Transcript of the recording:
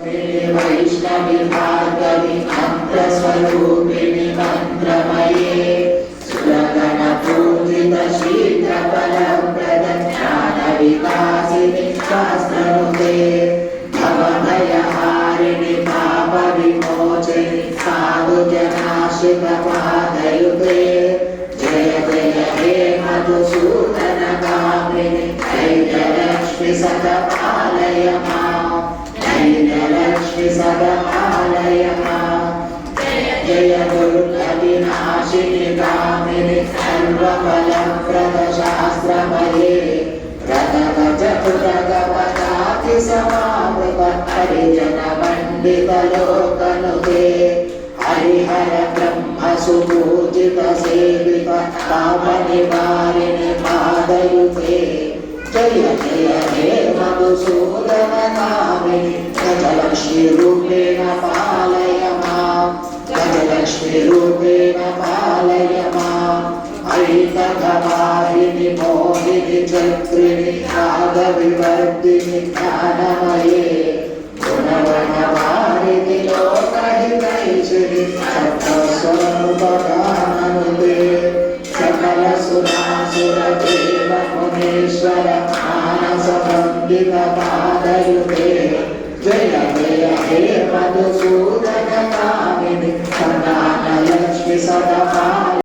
वैष्णवि भार्गवि मन्त्रस्वरूपिणि मन्त्रमये सुरगणपूजित शीघ्रफलप्रद ज्ञानविकासिनि शास्त्रनुते भवभयहारिणि पापविमोचिनि साधुजनाशितपादयुते जय जय हे मधुसूदनकामिनि दैत्यलक्ष्मि सतपालय శ్రీ సదమాలయమ జయ జయ గురు కవినాశిని కామిని సర్వఫలప్రద శాస్త్రమయే రథ గజ పురగ పదాతి సమామృత హరిజన పండిత లోకనుదే హరిహర బ్రహ్మ సుపూజిత సేవిత కామ నివారిణి పాదయుతే జయ జయ హే మధుసూదన కామిని गजलक्ष्मीरूपेण पालय माम् गजलक्ष्मीरूपेण पालय माम् ऐतघवाहिनि मोहिनि चक्रिणि रागविवर्धिनि ज्ञानमये गुणवनवारिणि लोकहितैषिणि सप्तस्वरूपगाननुते सकलसुरासुरदेव मुनीश्वर मानसवन्दितपादयुते జయ జయ హే మధుసూదన కామిని